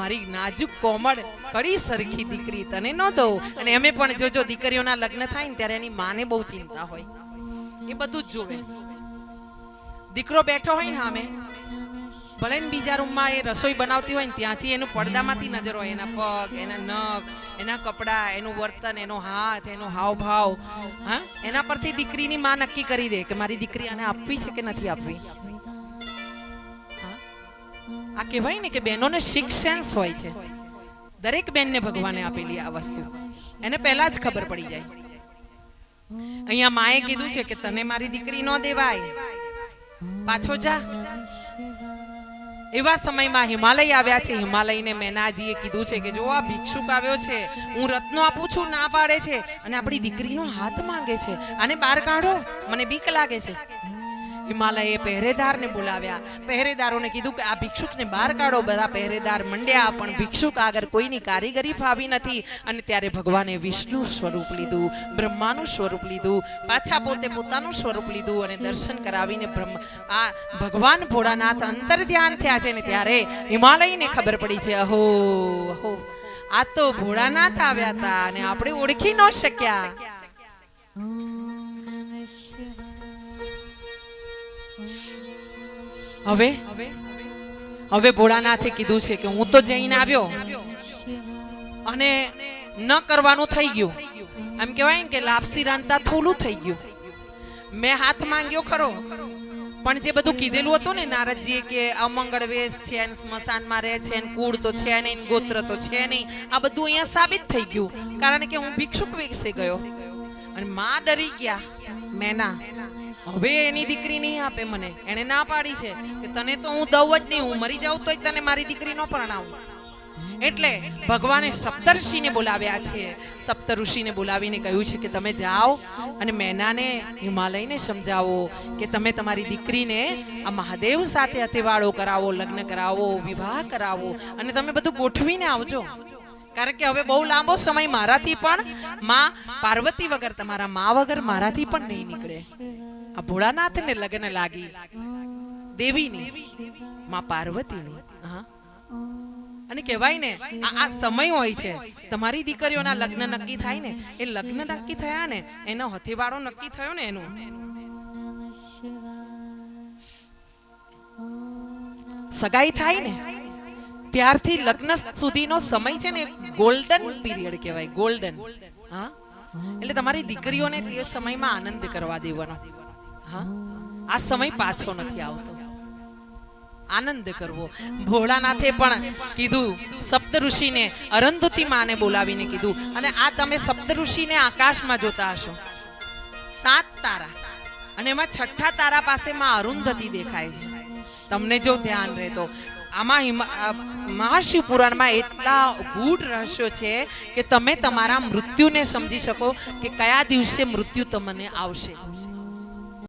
મારી નાજુક કોમળ કડી સરખી દીકરી તને ન દઉં. અને અમે પણ જોજો દીકરીઓના લગ્ન થાય ને ત્યારે એની માને બહુ ચિંતા હોય. એ બધું જ જોવે. દીકરો બેઠો હોય ને સામે, ભલે ને બીજા રૂમમાં એ રસોઈ બનાવતી હોય ને ત્યાંથી એનું પડદામાંથી નજર હોય. એના પગ, એના નખ, એના કપડાં, એનું વર્તન, એનો હાથ, એનો હાવભાવ. હા? એના પરથી દીકરીની માં નક્કી કરી દે કે મારી દીકરી આને આપવી છે કે નથી આપવી? આ કહેવાય ને કે બહેનોને સિક્સ સેન્સ હોય છે. દરેક બેનને ભગવાને આપેલી આ વસ્તુ. એને પહેલા જ ખબર પડી જાય. અહીંયા માએ કીધું છે કે તને મારી દીકરી ન દેવાય. પાછો જા. એવા સમયમાં હિમાલય આવ્યા છે. હિમાલયને મેનાજીએ કીધું છે કે જો આ ભિક્ષુક આવ્યો છે, હું રત્નો આપું છું, ના પાડે છે અને આપણી દીકરીનો હાથ માંગે છે. આને બહાર કાઢો. મને બીક લાગે છે. હિમાલયે પહેરેદારને બોલાવ્યા. પહેરેદારોને કીધું કે, આ ભિક્ષુકને બહાર કાઢો. બધા પહેરેદાર મંડ્યા, પણ ભિક્ષુક આગળ કોઈની કારીગરી ફાવી નથી. અને ત્યારે ભગવાને વિષ્ણુ સ્વરૂપ લીધું, બ્રહ્માનું સ્વરૂપ લીધું, પાછા પોતે પોતાનું સ્વરૂપ લીધું અને દર્શન કરાવીને બ્રહ્મ, આ ભગવાન ભોળાનાથ અંતર ધ્યાન થયા છે. ને ત્યારે હિમાલયને ખબર પડી છે, અહો અહો, આ તો ભોળાનાથ આવ્યા હતા અને આપણે ઓળખી ન શક્યા. હવે? હવે ભોળાનાથે કીધું છે કે હું તો જઈને આવ્યો અને ન કરવાનું થઈ ગયું. એમ કહેવાય ને કે લાપસી રાંધતા થોલું થઈ ગયું. મેં હાથ માંગ્યો ખરો. પણ જે બધું કીધેલું હતું ને નારદજીએ કે અમંગળ વેશ છે ને સ્મશાનમાં રહે છે ને કુળ તો છે નહીં ગોત્ર તો છે નહીં, આ બધું અહીંયા સાબિત થઈ ગયું. કારણ કે હું ભિક્ષુક વેશે ગયો. અને માં ડરી ગયા. મેના હવે એની દીકરી નહીં આપે મને. એને ના પાડી છે કે તને તો હું દઉં જ નહીં, હું મરી જાઉં તોય તને મારી દીકરી ન પરણાવું એટલે ભગવાને સપ્તર્ષિને બોલાવ્યા છે. સપ્તઋષિને બોલાવીને કહ્યું છે કે તમે જાઓ અને મેનાને હિમાલયને સમજાવો કે તમે તમારી દીકરીને આ મહાદેવ સાથે અતિવાળો કરાવો, લગ્ન કરાવો, વિવાહ કરાવો અને તમે બધું ગોઠવીને આવજો. કારણ કે હવે બહુ લાંબો સમય મારાથી પણ માં પાર્વતી વગર, તમારા મા વગર મારાથી પણ નહીં નીકળે. આ ભોળાનાથને લગ્ન લાગી. દેવીની, માં પાર્વતીની. હા. અને કહેવાય ને, આ સમય હોય છે. તમારી દીકરીઓના લગ્ન નક્કી થાય ને, એ લગ્ન નક્કી થયા ને, એનો હથેવાળો નક્કી થયો ને એનું. સગાઈ થાય ને, ત્યારથી લગ્ન સુધીનો સમય છે ને ગોલ્ડન પીરિયડ કહેવાય ગોલ્ડન હા. એટલે તમારી દીકરીઓને તે સમયમાં આનંદ કરવા દેવાનો. આ સમય પાછો નથી આવતો. આનંદ કરવો. ભોળાનાથે પણ કીધું સપ્ત ઋષિને અરંધતી માને બોલાવીને કીધું. અને આ તમે સપ્ત ઋષિને આકાશમાં જોતા હશો. સાત તારા. અને એમાં છઠ્ઠા તારા પાસે માં અરુંધતી દેખાય છે. તમને જો ધ્યાન રહે તો આમાં મહાશિવ પુરાણમાં એટલા ગૂઢ રહસ્યો છે કે તમે તમારા મૃત્યુને સમજી શકો કે કયા દિવસે મૃત્યુ તમને આવશે.